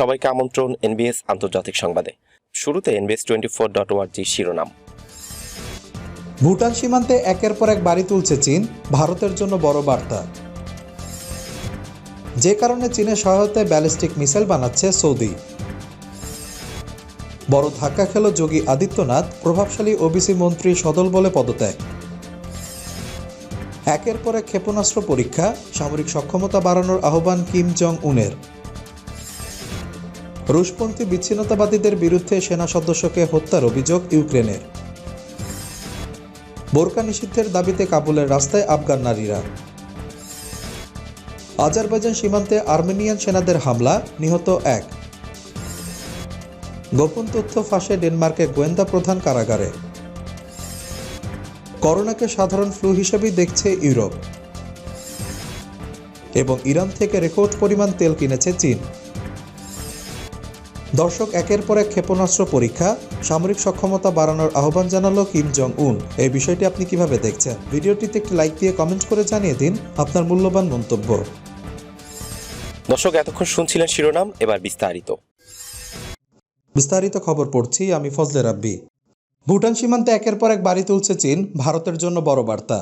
সবাইকে আমন্ত্রণ এনবিএস আন্তর্জাতিক সংবাদে। শুরুতে এনবিএস টোয়েন্টি ফোর ডট ওয়ার্জি শিরোনাম। ভুটান সীমান্তে একের পর এক বাড়ি তুলছে চীন, ভারতের জন্য বড় বার্তা। যে কারণে চীনের সহায়তায় ব্যালিস্টিক মিসাইল বানাচ্ছে সৌদি। বড় ধাক্কা খেল যোগী আদিত্যনাথ, প্রভাবশালী ওবিসি মন্ত্রী সদল বলে পদত্যাগ। একের পর এক ক্ষেপণাস্ত্র পরীক্ষা, সামরিক সক্ষমতা বাড়ানোর আহ্বান কিম জং উনের রুশপন্থী বিচ্ছিন্নতাবাদীদের বিরুদ্ধে সেনা সদস্যকে হত্যার অভিযোগ ইউক্রেনের। বোরকা নিষিদ্ধের দাবিতে কাবুলের রাস্তায় আফগান নারীরা। আজারবাইজান সীমান্তে আর্মেনিয়ান সেনাদের হামলা, নিহত এক। গোপন তথ্য ফাঁসে ডেনমার্কে গোয়েন্দা প্রধান কারাগারে। করোনাকে সাধারণ ফ্লু হিসেবেই দেখছে ইউরোপ। এবং ইরান থেকে রেকর্ড পরিমাণ তেল কিনেছে চীন। দর্শক একের পর এক ক্ষেপণাস্ত্র পরীক্ষা সামরিক সক্ষমতা বাড়ানোর আহ্বান জানালো কিম জং উন এই বিষয়টি আপনি কীভাবে দেখছেন? ভিডিওটিতে একটি লাইক দিয়ে কমেন্ট করে জানিয়ে দিন আপনার মূল্যবান মন্তব্য। দর্শক এতক্ষণ শুনছিলেন শিরোনাম এবার বিস্তারিত। বিস্তারিত খবর পড়ছি আমি ফজলে রাব্বি। ভুটান সীমান্তে একের পর এক বাড়ি তুলছে চীন ভারতের জন্য বড় বার্তা।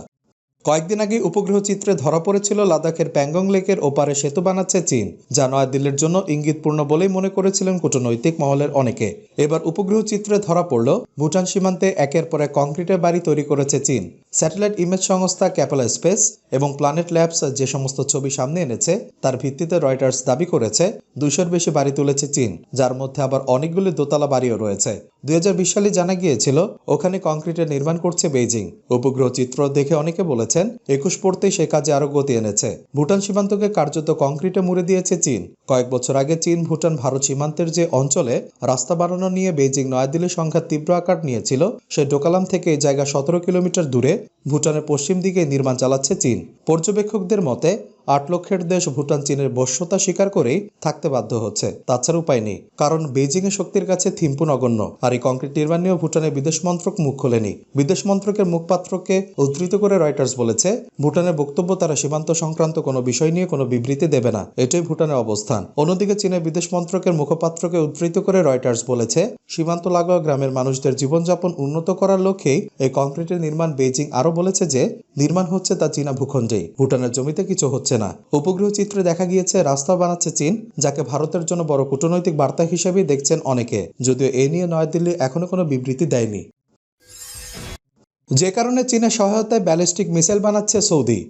কয়েকদিন আগে উপগ্রহ চিত্রে ধরা পড়েছিল লাদাখের প্যাংগং লেকের ওপারে সেতু বানাচ্ছে চীন। যা নয়াদিল্লির জন্য ইঙ্গিতপূর্ণ বলেই মনে করেছিলেন কূটনৈতিক মহলের অনেকে। এবার উপগ্রহ চিত্রে ধরা পড়ল ভুটান সীমান্তে একের পরে কংক্রিটের বাড়ি তৈরি করেছে চীন। স্যাটেলাইট ইমেজ সংস্থা ক্যাপেলা স্পেস এবং প্ল্যানেট ল্যাবস যে সমস্ত ছবি সামনে এনেছে, তার ভিত্তিতে রয়টার্স দাবি করেছে, দুইশোর বেশি বাড়ি তুলেছে চীন, যার মধ্যে আবার অনেকগুলি দোতলা বাড়িও রয়েছে। দুই হাজার বিশ সালে জানা গিয়েছিল, ওখানে কংক্রিটের নির্মাণ করছে বেইজিং। উপগ্রহ চিত্র দেখে অনেকে বলেছেন, একুশ পড়তেই সে কাজে আরও গতি এনেছে। ভুটান সীমান্তকে কার্যত কংক্রিটে মুড়ে দিয়েছে চীন। কয়েক বছর আগে চীন ভুটান ভারত সীমান্তের যে অঞ্চলে রাস্তা বানানো নিয়ে বেইজিং নয়াদিল্লির সংখ্যা তীব্র আকার নিয়েছিল, সে ডোকালাম থেকে এই জায়গা সতেরো কিলোমিটার দূরে ভুটানের পশ্চিম দিকে নির্মাণ চালাচ্ছে চীন। পর্যবেক্ষকদের মতে আট লক্ষের দেশ ভুটান চীনের বশ্যতা স্বীকার করেই থাকতে বাধ্য হচ্ছে। তাছাড়া উপায় নেই, কারণ বেজিং এ শক্তির কাছে থিম্পু নগণ্য, আর এই কংক্রিট নির্মাণ নিয়েও ভুটানের বিদেশ মন্ত্রক মুখ খোলেনি। বিদেশ মন্ত্রকের মুখপাত্রকে উদ্ধৃত করে রয়টার্স বলেছে, ভুটানের বক্তব্য তারা সীমান্ত সংক্রান্ত কোনো বিষয় নিয়ে কোনো বিবৃতি দেবে না, এটাই ভুটানের অবস্থান। অন্যদিকে চীনের বিদেশ মন্ত্রকের মুখপাত্রকে উদ্ধৃত করে রয়টার্স বলেছে, সীমান্ত লাগোয়া গ্রামের মানুষদের জীবনযাপন উন্নত করার লক্ষ্যেই এই কংক্রিটের নির্মাণ বেজিং আরও বলেছে যে, নির্মাণ হচ্ছে তা চীনা ভূখণ্ডেই। ভুটানের জমিতে কিছু হচ্ছে না। উপগ্রহ চিত্রে দেখা গিয়েছে, রাস্তা বানাচ্ছে চীন, যাকে ভারতের জন্য বড় কূটনৈতিক বার্তা হিসেবেই দেখছেন অনেকে, যদিও এ নিয়ে নয়াদিল্লি এখনও কোনো বিবৃতি দেয়নি। যে কারণে চীনের সহায়তায় ব্যালিস্টিক মিসাইল বানাচ্ছে সৌদি।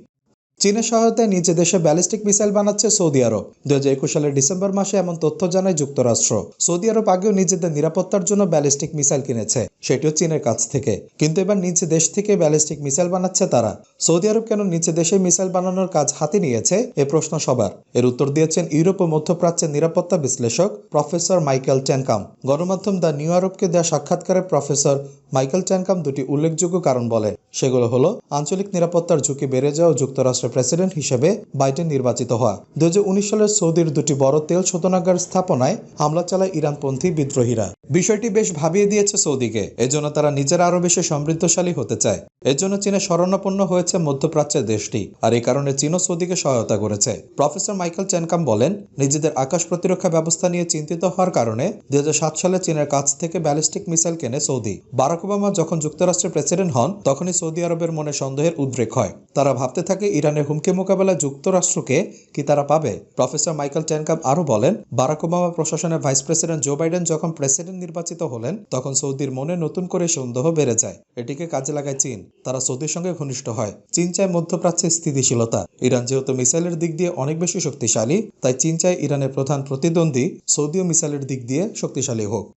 চীনের সহায়তায় নিজ দেশে ব্যালিস্টিক মিসাইল বানাচ্ছে সৌদি আরব। দু হাজার একুশ সালের ডিসেম্বর মাসে এমন তথ্য জানায় যুক্তরাষ্ট্র। সৌদি আরব আগেও নিজেদের নিরাপত্তার জন্য ব্যালিস্টিক মিসাইল কিনেছে। সেটিও চীনের কাছ থেকে। কিন্তু এবার নিজ দেশ থেকে ব্যালিস্টিক মিসাইল বানাচ্ছে তারা। সৌদি আরব কেন নিজ দেশে মিসাইল বানানোর কাজ হাতে নিয়েছে, এ প্রশ্ন সবার। এর উত্তর দিয়েছেন ইউরোপ ও মধ্যপ্রাচ্যের নিরাপত্তা বিশ্লেষক প্রফেসর মাইকেল টেনকাম। গণমাধ্যম দ্য নিউ আরবকে দেওয়া সাক্ষাৎকারে প্রফেসর মাইকেল টেনকাম দুটি উল্লেখযোগ্য কারণ বলেন সেগুলো হলো, আঞ্চলিক নিরাপত্তার ঝুঁকি বেড়ে যাওয়া ও যুক্তরাষ্ট্রের প্রেসিডেন্ট হিসেবে বাইডেন নির্বাচিত হওয়া। দু সালের সৌদির দুটি বড় তেল শোধনাগার স্থাপনায় হামলা চালায় ইরানপন্থী বিদ্রোহীরা। বিষয়টি বেশ ভাবিয়ে দিয়েছে সৌদিকে। এজন্য তারা নিজেরা আরও বেশি সমৃদ্ধশালী হতে চায়। এর জন্য চীনে শরণাপন্ন হয়েছে মধ্যপ্রাচ্যের দেশটি। আর এই কারণে চীনও সৌদিকে সহায়তা করেছে। প্রফেসর মাইকেল চেনকাম বলেন, নিজেদের আকাশ প্রতিরক্ষা ব্যবস্থা নিয়ে চিন্তিত হওয়ার কারণে দুই হাজার সাত সালে চীনের কাছ থেকে ব্যালিস্টিক মিসাইল কেনে সৌদি। বারাক ওবামা যখন যুক্তরাষ্ট্রের প্রেসিডেন্ট হন, তখনই সৌদি আরবের মনে সন্দেহের উদ্রেক হয়। তারা ভাবতে থাকে ইরানের হুমকি মোকাবেলায় যুক্তরাষ্ট্রকে কি তারা পাবে? প্রফেসর মাইকেল টেনকাম আরও বলেন, বারাক ওবামা প্রশাসনের ভাইস প্রেসিডেন্ট জো বাইডেন যখন প্রেসিডেন্ট নির্বাচিত হলেন, তখন সৌদির মনে নতুন করে সন্দেহ বেড়ে যায়। এটিকে কাজে লাগায় চীন। তারা সৌদির সঙ্গে ঘনিষ্ঠ হয়। চীন চায় মধ্যপ্রাচ্যে স্থিতিশীলতা। ইরান যেহেতু মিসাইলের দিক দিয়ে অনেক বেশি শক্তিশালী, তাই চীন চায় ইরানের প্রধান প্রতিদ্বন্দ্বী সৌদিও মিসাইলের দিক দিয়ে শক্তিশালী হোক।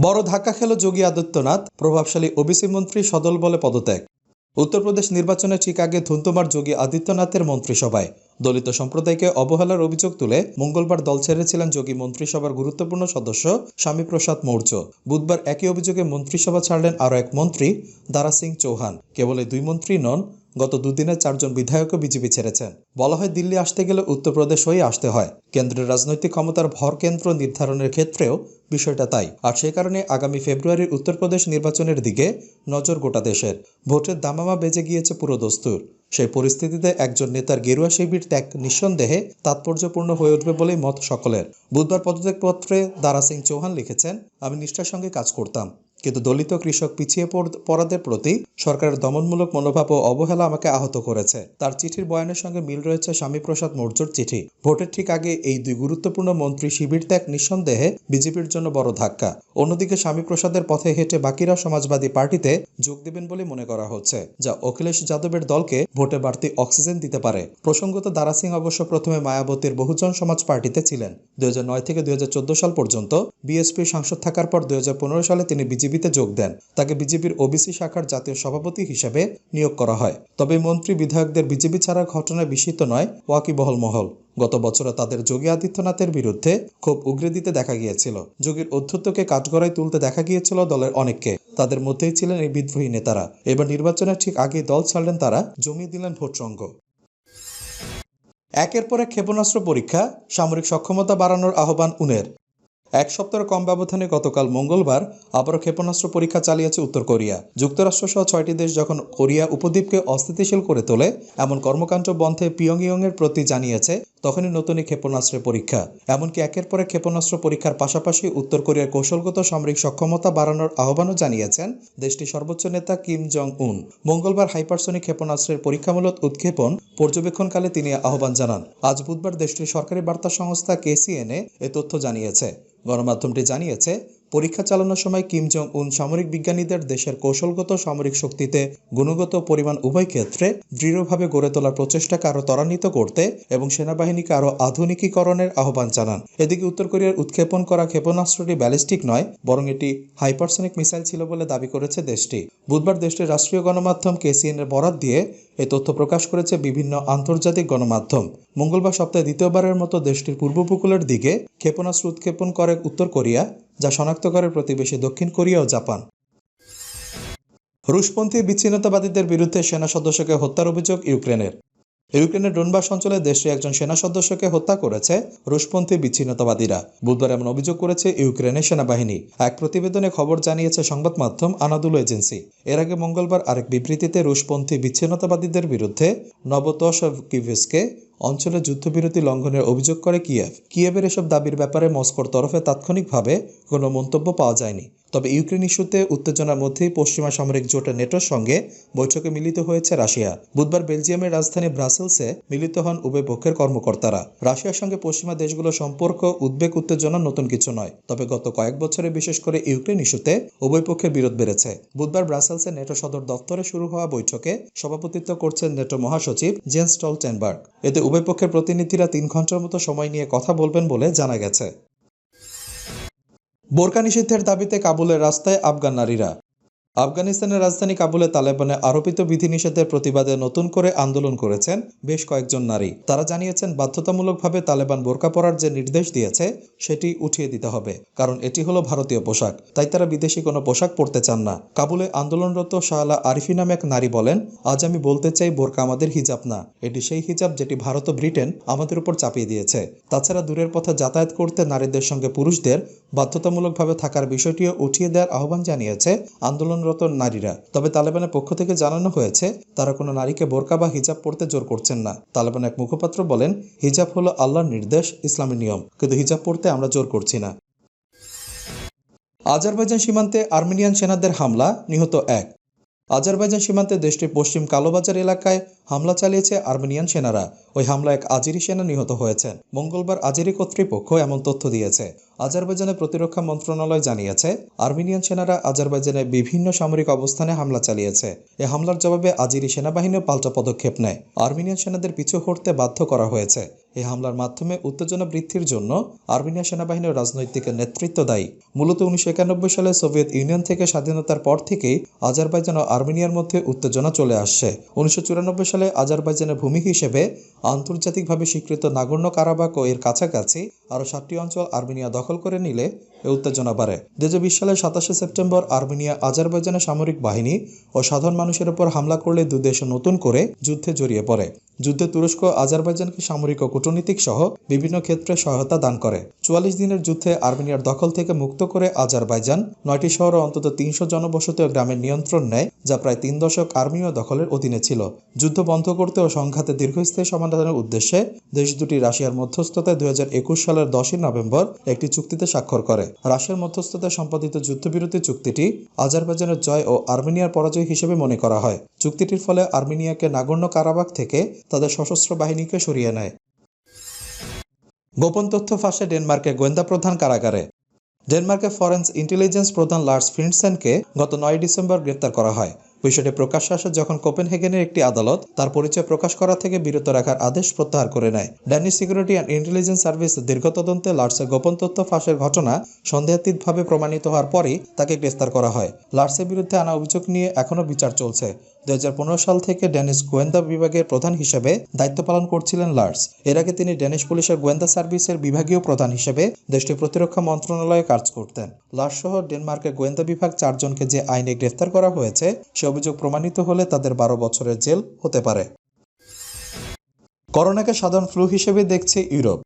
বড় ধাক্কা খেল যোগী আদিত্যনাথ, প্রভাবশালী ওবিসি মন্ত্রী সদল বলে পদত্যাগ। উত্তরপ্রদেশ নির্বাচনের ঠিক আগে ধুন্তমার যোগী আদিত্যনাথের মন্ত্রিসভায়। দলিত সম্প্রদায়কে অবহেলার অভিযোগ তুলে মঙ্গলবার দল ছেড়েছিলেন যোগী মন্ত্রিসভার গুরুত্বপূর্ণ সদস্য স্বামীপ্রসাদ মৌর্য। বুধবার একই অভিযোগে মন্ত্রিসভা ছাড়লেন আরও এক মন্ত্রী, দারা সিং চৌহান। কেবল দুই মন্ত্রী নন গত দুদিনে চারজন বিধায়কও বিজেপি ছেড়েছেন বলা হয় দিল্লি আসতে গেলে উত্তরপ্রদেশ হয়ে আসতে হয়। কেন্দ্রের রাজনৈতিক ক্ষমতার ভর কেন্দ্র নির্ধারণের ক্ষেত্রেও বিষয়টা তাই। আর সে কারণে আগামী ফেব্রুয়ারির উত্তরপ্রদেশ নির্বাচনের দিকে নজর গোটা দেশের। ভোটের দামামা বেজে গিয়েছে পুরো দস্তুর। সেই পরিস্থিতিতে একজন নেতার গেরুয়া শিবির ত্যাগ নিঃসন্দেহে তাৎপর্যপূর্ণ হয়ে উঠবে বলেই মত সকলের। বুধবার পদত্যাগপত্রে দারা সিং চৌহান লিখেছেন, আমি নিষ্ঠার সঙ্গে কাজ করতাম। কিন্তু দলিত কৃষক পিছিয়ে পড়াদের প্রতি সরকারের দমনমূলক মনোভাব ও অবহেলা আমাকে আহত করেছে। তার চিঠির বয়ানের সঙ্গে মিল রয়েছে স্বামী প্রসাদ মৌর্যর চিঠি। ভোটের ঠিক আগে এই দুই গুরুত্বপূর্ণ মন্ত্রী শিবির ত্যাগ নিঃসন্দেহে বিজেপির জন্য বড় ধাক্কা। অন্যদিকে স্বামী প্রসাদের পথে হেঁটে বাকিরা সমাজবাদী পার্টিতে যোগ দেবেন বলে মনে করা হচ্ছে, যা অখিলেশ যাদবের দলকে ভোটে বাড়তি অক্সিজেন দিতে পারে। প্রসঙ্গত দারা সিং অবশ্য প্রথমে মায়াবতীর বহুজন সমাজ পার্টিতে ছিলেন। দুই হাজার নয় থেকে দুই হাজার চোদ্দ সাল পর্যন্ত বিএসপির সাংসদ থাকার পর দুই হাজার পনেরো সালে তিনি বিজেপিতে যোগ দেন। তাকে বিজেপির ওবিসি শাখার জাতীয় সভাপতি হিসেবে নিয়োগ করা হয়। তবে মন্ত্রী বিধায়কদের বিজেপি ছাড়া ঘটনায় বিস্মিত নয় ওয়াকিবহল মহল। গত বছরে তাদের যোগী আদিত্যনাথের বিরুদ্ধে খুব উগরে দিতে দেখা গিয়েছিল। যোগীর অধ্যত্বকে কাঠগড়ায় তুলতে দেখা গিয়েছিল দলের অনেককে। তাদের মধ্যেই ছিলেন এই বিদ্রোহী নেতারা। এবার নির্বাচনের ঠিক আগেই দল ছাড়লেন তারা, জমিয়ে দিলেন ভোট সংঘ একের পর ক্ষেপণাস্ত্র পরীক্ষা, সামরিক সক্ষমতা বাড়ানোর আহ্বান উনের। এক সপ্তাহের কম ব্যবধানে গতকাল মঙ্গলবার আবারও ক্ষেপণাস্ত্র পরীক্ষা চালিয়েছে উত্তর কোরিয়া। যুক্তরাষ্ট্র সহ ছয়টি দেশ যখন কোরিয়া উপদ্বীপকে অস্থিতিশীল করে তোলে, এমন কর্মকাণ্ড বন্ধে পিয়ংইয়ংয়ের প্রতি জানিয়েছে তখনই নতুন এই ক্ষেপণাস্ত্রের পরীক্ষা। এমনকি একের পরে ক্ষেপণাস্ত্র পরীক্ষার পাশাপাশি উত্তর কোরিয়ার কৌশলগত সামরিক সক্ষমতা বাড়ানোর আহ্বানও জানিয়েছেন দেশটির সর্বোচ্চ নেতা কিম জং উন মঙ্গলবার হাইপারসনিক ক্ষেপণাস্ত্রের পরীক্ষামূলক উৎক্ষেপণ পর্যবেক্ষণকালে তিনি আহ্বান জানান। আজ বুধবার দেশটির সরকারি বার্তা সংস্থা কেসিএনএ এ তথ্য জানিয়েছে। গণমাধ্যমটি জানিয়েছে পরীক্ষা চালানোর সময় কিম জং উন সামরিক বিজ্ঞানীদের দেশের কৌশলগত সামরিক শক্তিতে গুণগত পরিমাণ উভয় ক্ষেত্রে দৃঢ়ভাবে গড়ে তোলার প্রচেষ্টাকে আরও ত্বরান্বিত করতে এবং সেনাবাহিনীকে আরও আধুনিকীকরণের আহ্বান জানান। এদিকে উত্তর কোরিয়ার উৎক্ষেপণ করা ক্ষেপণাস্ত্রটি ব্যালিস্টিক নয়, বরং এটি হাইপারসনিক মিসাইল ছিল বলে দাবি করেছে দেশটি। বুধবার দেশটির রাষ্ট্রীয় গণমাধ্যম কেসিএন এর বরাত দিয়ে এই তথ্য প্রকাশ করেছে বিভিন্ন আন্তর্জাতিক গণমাধ্যম। মঙ্গলবার সপ্তাহে দ্বিতীয়বারের মতো দেশটির পূর্ব উপকূলের দিকে ক্ষেপণাস্ত্র উৎক্ষেপণ করে উত্তর কোরিয়া। যা শনাক্ত করে প্রতিবেশী দক্ষিণ কোরিয়া ও জাপান। রুশপন্থী বিচ্ছিন্নতাবাদীদের বিরুদ্ধে সেনা সদস্যকে হত্যার অভিযোগ ইউক্রেনের। ইউক্রেনের ডোনবাস অঞ্চলে দেশে একজন সেনা সদস্যকে হত্যা করেছে রুশপন্থী বিচ্ছিন্নতাবাদীরা। বুধবার এমন অভিযোগ করেছে ইউক্রেনের সেনাবাহিনী। এক প্রতিবেদনে খবর জানিয়েছে সংবাদ মাধ্যম আনাদুলো এজেন্সি। এর আগে মঙ্গলবার আরেক বিবৃতিতে রুশপন্থী বিচ্ছিন্নতাবাদীদের বিরুদ্ধে নবতশকিভেসকে অঞ্চলে যুদ্ধবিরতি লঙ্ঘনের অভিযোগ করে কিয়েভ। কিয়েভের এসব দাবির ব্যাপারে মস্কোর তরফে তাৎক্ষণিকভাবে কোনো মন্তব্য পাওয়া যায়নি। তবে ইউক্রেন ইস্যুতে উত্তেজনার মধ্যেই পশ্চিমা সামরিক জোটের নেটোর সঙ্গে বৈঠকে মিলিত হয়েছে রাশিয়া। বুধবার বেলজিয়ামের রাজধানী ব্রাসেলসে মিলিত হন উভয় পক্ষের কর্মকর্তারা। রাশিয়ার সঙ্গে পশ্চিমা দেশগুলোর সম্পর্ক, উদ্বেগ, উত্তেজনা নতুন কিছু নয়। তবে গত কয়েক বছরে বিশেষ করে ইউক্রেন ইস্যুতে উভয় পক্ষের বিরোধ বেড়েছে। বুধবার ব্রাসেলসে নেটো সদর দপ্তরে শুরু হওয়া বৈঠকে সভাপতিত্ব করছেন নেটো মহাসচিব জেন্স স্টলটেনবার্গ। এতে উভয় পক্ষের প্রতিনিধিরা তিন ঘণ্টার মতো সময় নিয়ে কথা বলবেন বলে জানা গেছে। বোরকা নিষিদ্ধের দাবিতে কাবুলের রাস্তায় আফগান নারীরা। আফগানিস্তানের রাজধানী কাবুলে তালেবানে আরোপিত বিধিনিষেধের প্রতিবাদে নতুন করে আন্দোলন করেছেন বেশ কয়েকজন নারী। তারা জানিয়েছেন, বাধ্যতামূলকভাবে তালেবান বোরকা পরার যে নির্দেশ দিয়েছে, সেটি উঠিয়ে দিতে হবে, কারণ এটি হলো ভারতীয় পোশাক। তাই তারা বিদেশি কোনো পোশাক পরতে চান না। কাবুলে আন্দোলনরত শাহলা আরিফি নামে এক নারী বলেন, আজ আমি বলতে চাই, বোরকা আমাদের হিজাব না। এটি সেই হিজাব যেটি ভারত ও ব্রিটেন আমাদের উপর চাপিয়ে দিয়েছে। তাছাড়া দূরের পথে যাতায়াত করতে নারীদের সঙ্গে পুরুষদের বাধ্যতামূলকভাবে থাকার বিষয়টিও উঠিয়ে দেওয়ার আহ্বান জানিয়েছে আন্দোলনরত নারীরা। তবে তালেবানের পক্ষ থেকে জানানো হয়েছে, তারা কোনো নারীকে বোরকা বা হিজাব পড়তে জোর করছেন না। তালেবান এক মুখপাত্র বলেন, হিজাব হলো আল্লাহর নির্দেশ ইসলামী নিয়ম, কিন্তু হিজাব পড়তে আমরা জোর করছি না। আজারবাইজান সীমান্তে আর্মেনিয়ান সেনাদের হামলা, নিহত এক। আজারবাইজান সীমান্তে দেশটির পশ্চিম কালোবাজার এলাকায় হামলা চালিয়েছে আর্মেনিয়ান সেনারা। ওই হামলায় এক আজেরি সেনা নিহত হয়েছেন। মঙ্গলবার আজেরি কর্তৃপক্ষ এমন তথ্য দিয়েছে। আজারবাইজানের প্রতিরক্ষা মন্ত্রণালয় জানিয়েছে, আর্মেনিয়ান সেনারা আজারবাইজানের বিভিন্ন সামরিক অবস্থানে হামলা চালিয়েছে। এ হামলার জবাবে আজেরি সেনাবাহিনীও পাল্টা পদক্ষেপ নেয়। আর্মেনিয়ান সেনাদের পিছু হটতে বাধ্য করা হয়েছে। এই হামলার মাধ্যমে উত্তেজনা বৃদ্ধির জন্য আর্মেনিয়া সেনাবাহিনীর রাজনৈতিক নেতৃত্ব দায়ী। মূলত উনিশশো একানব্বই সালে সোভিয়েত ইউনিয়ন থেকে স্বাধীনতার পর থেকেই আজারবাইজান ও আর্মেনিয়ার মধ্যে উত্তেজনা চলে আসছে। উনিশশো চুরানব্বই সালে আজারবাইজানের ভূমি হিসেবে আন্তর্জাতিকভাবে স্বীকৃত নাগর্ণ কারাবাক ও এর কাছাকাছি। আরও সাতটি অঞ্চল আর্মেনিয়া দখল করে নিলে এ উত্তেজনা বাড়ে। দু হাজার বিশ সালের সাতাশে সেপ্টেম্বর আর্মেনিয়া আজারবাইজানের সামরিক বাহিনী ও সাধারণ মানুষের উপর হামলা করলে দুই দেশ নতুন করে যুদ্ধে জড়িয়ে পড়ে। যুদ্ধে তুরস্ক আজারবাইজানকে সামরিক ও কূটনীতিক সহ বিভিন্ন ক্ষেত্রে সহায়তা দান করে। চুয়াল্লিশ দিনের যুদ্ধে আর্মেনিয়ার দখল থেকে মুক্ত করে আজারবাইজান নয়টি শহর অন্তত তিনশো জনবসতি ও গ্রামের নিয়ন্ত্রণ নেয়, যা প্রায় তিন দশক আর্মেনীয় দখলের অধীনে ছিল। যুদ্ধ বন্ধ করতে ও সংঘাতে দীর্ঘস্থায়ী সমাধানের উদ্দেশ্যে দেশ দুটি রাশিয়ার মধ্যস্থতায় দু দুই সালের দশই নভেম্বর একটি চুক্তিতে স্বাক্ষর করে। রাশিয়ার মধ্যস্থতায় সম্পাদিত যুদ্ধবিরতি চুক্তিটি আজারবাইজানের জয় ও আর্মেনিয়ার পরাজয় হিসেবে মনে করা হয়। চুক্তিটির ফলে আর্মেনিয়াকে নাগর্ণ কারাবাগ থেকে তাদের সশস্ত্র বাহিনীকে সরিয়ে নেয়। গোপন তথ্য ফাঁসে ডেনমার্কের গোয়েন্দা প্রধান কারাগারে। ডেনমার্কের ফরেন্স ইন্টেলিজেন্স প্রধান লার্স ফিন্ডসেনকে গত নয় ডিসেম্বর গ্রেপ্তার করা হয়। বিষয়টি প্রকাশ্যে আসে যখন কোপেনহেগেনের একটি আদালত তার পরিচয় প্রকাশ করা থেকে বিরত রাখার আদেশ প্রত্যাহার করে নেয়। Danish security and intelligence service দীর্ঘ তদন্তে লার্সের গোপন তথ্য ফাঁসের ঘটনা সন্দেহাতীতভাবে প্রমাণিত হওয়ার পরই তাকে গ্রেফতার করা হয়। লার্সের বিরুদ্ধে আনা অভিযোগ নিয়ে এখনও বিচার চলছে। দুই হাজার পনেরো সাল থেকে ড্যানিশ গোয়েন্দা বিভাগের প্রধান হিসেবে দায়িত্ব পালন করছিলেন লার্স। এর আগে তিনি ড্যানিশ পুলিশের গোয়েন্দা সার্ভিসের বিভাগীয় প্রধান হিসেবে দেশটির প্রতিরক্ষা মন্ত্রণালয়ে কাজ করতেন। লার্স সহ ডেনমার্কের গোয়েন্দা বিভাগ চারজনকে যে আইনে গ্রেফতার করা হয়েছে, সে অভিযোগ প্রমাণিত হলে তাদের বারো বছরের জেল হতে পারে। করোনাকে সাধারণ ফ্লু হিসেবে দেখছে ইউরোপ।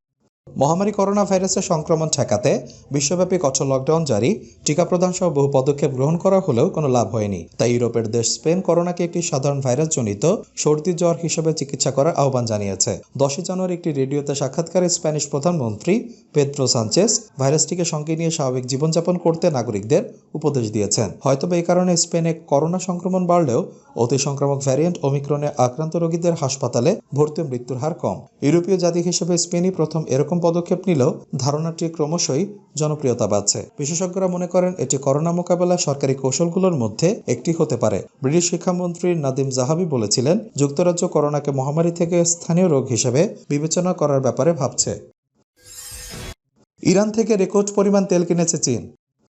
মহামারী করোনা ভাইরাসের সংক্রমণ ঠেকাতে বিশ্বব্যাপী কঠোর লকডাউন জারি, টিকা প্রদান সহ বহু পদক্ষেপ গ্রহণ করা হলেও কোনো লাভ হয়নি। তাই ইউরোপের দেশ স্পেন করোনাকে একটি সাধারণ ভাইরাস জনিত সর্দি জ্বর হিসেবে চিকিৎসা করার আহ্বান জানিয়েছে। দশই জানুয়ারি একটি রেডিওতে সাক্ষাৎকারে স্প্যানিশ প্রধানমন্ত্রী পেদ্রো সানচেস ভাইরাসটিকে সঙ্গে নিয়ে স্বাভাবিক জীবনযাপন করতে নাগরিকদের উপদেশ দিয়েছেন। হয়তোবা এই কারণে স্পেনে করোনা সংক্রমণ বাড়লেও অতি সংক্রামক ভ্যারিয়েন্ট ওমিক্রনে আক্রান্ত রোগীদের হাসপাতালে ভর্তি মৃত্যুর হার কম। ইউরোপীয় জাতি হিসেবে স্পেনই প্রথম এরকম পদক্ষেপ নিলেও ধারণাটি ক্রমশই জনপ্রিয়তা পাচ্ছে বিশেষজ্ঞরা মনে করেন এটি করোনা মোকাবেলা সরকারি কৌশলগুলোর মধ্যে একটি হতে পারে। ব্রিটিশ শিক্ষামন্ত্রী নাদিম জাহাবি বলেছিলেন, যুক্তরাজ্য করোনাকে মহামারী থেকে স্থানীয় রোগ হিসেবে বিবেচনা করার ব্যাপারে ভাবছে। ইরান থেকে রেকর্ড পরিমাণ তেল কিনেছে চীন।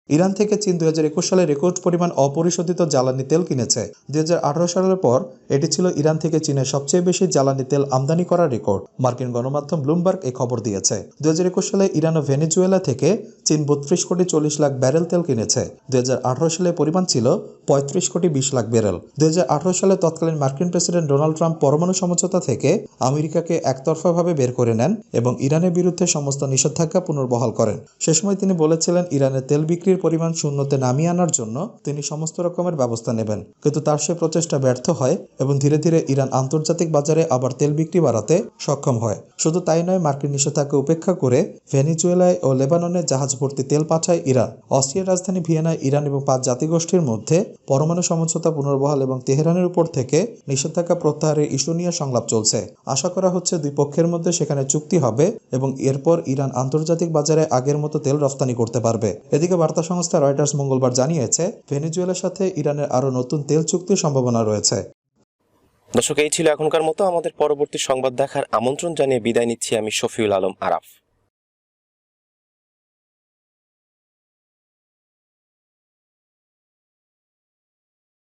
ইরান থেকে চীন একুশ সালে রেকর্ড পরিমাণ অপরিশোধিত জ্বালানি তেল কিনেছে। দুই হাজার আঠারো সালের পর এটি ছিল ইরান থেকে চীনের সবচেয়ে বেশি জ্বালানি তেল আমদানি করার রেকর্ড, মার্কিন গণমাধ্যম ব্লুমবার্গ এ খবর দিয়েছে। দুই হাজার একুশ সালে ইরান ও ভেনেজুয়েলা থেকে চীন বত্রিশ কোটি চল্লিশ লাখ ব্যারেল তেল কিনেছে। দুই হাজার আঠারো সালে পরিমাণ ছিল পঁয়ত্রিশ কোটি বিশ লাখ ব্যারেল। দুই হাজার আঠারো সালে তৎকালীন মার্কিন প্রেসিডেন্ট ডোনাল্ড ট্রাম্প পরমাণু সমঝোতা থেকে আমেরিকাকে একতরফাভাবে বের করে নেন এবং ইরানের বিরুদ্ধে সমস্ত নিষেধাজ্ঞা পুনর্বহাল করেন। সে সময় তিনি বলেছিলেন, ইরানের তেল বিক্রির পরিমাণ শূন্যতে নামিয়ে আনার জন্য তিনি সমস্ত রকমের ব্যবস্থা নেবেন। কিন্তু তার সে প্রচেষ্টা ব্যর্থ হয় এবং ধীরে ধীরে ইরান আন্তর্জাতিক বাজারে আবার তেল বিক্রি বাড়াতে সক্ষম হয়। শুধু তাই নয়, মার্কিন নিষেধাজ্ঞা উপেক্ষা করে ভেনিজুয়েলায় ও লেবাননে জাহাজ ভর্তি তেল পাঠায় ইরান। অস্ট্রিয়ার রাজধানী ভিয়েনায় ইরান এবং পাঁচ জাতিগোষ্ঠীর মধ্যে পরমাণু সমঝোতা পুনর্বহাল এবং তেহরানের উপর থেকে নিষেধাজ্ঞা প্রত্যাহারের ইস্যু নিয়ে সংলাপ চলছে। আশা করা হচ্ছে দুই পক্ষের মধ্যে সেখানে চুক্তি হবে এবং এরপর ইরান আন্তর্জাতিক বাজারে আগের মতো তেল রফতানি করতে পারবে। এদিকে বার্তা সংস্থা রয়টার্স মঙ্গলবার জানিয়েছে, ভেনেজুয়েলার সাথে ইরানের আরও নতুন তেল চুক্তির সম্ভাবনা রয়েছে। দর্শক, এই ছিল এখনকার মতো। আমাদের পরবর্তী সংবাদ দেখার আমন্ত্রণ জানিয়ে বিদায় নিচ্ছি আমি শফিউল আলম আরাফ।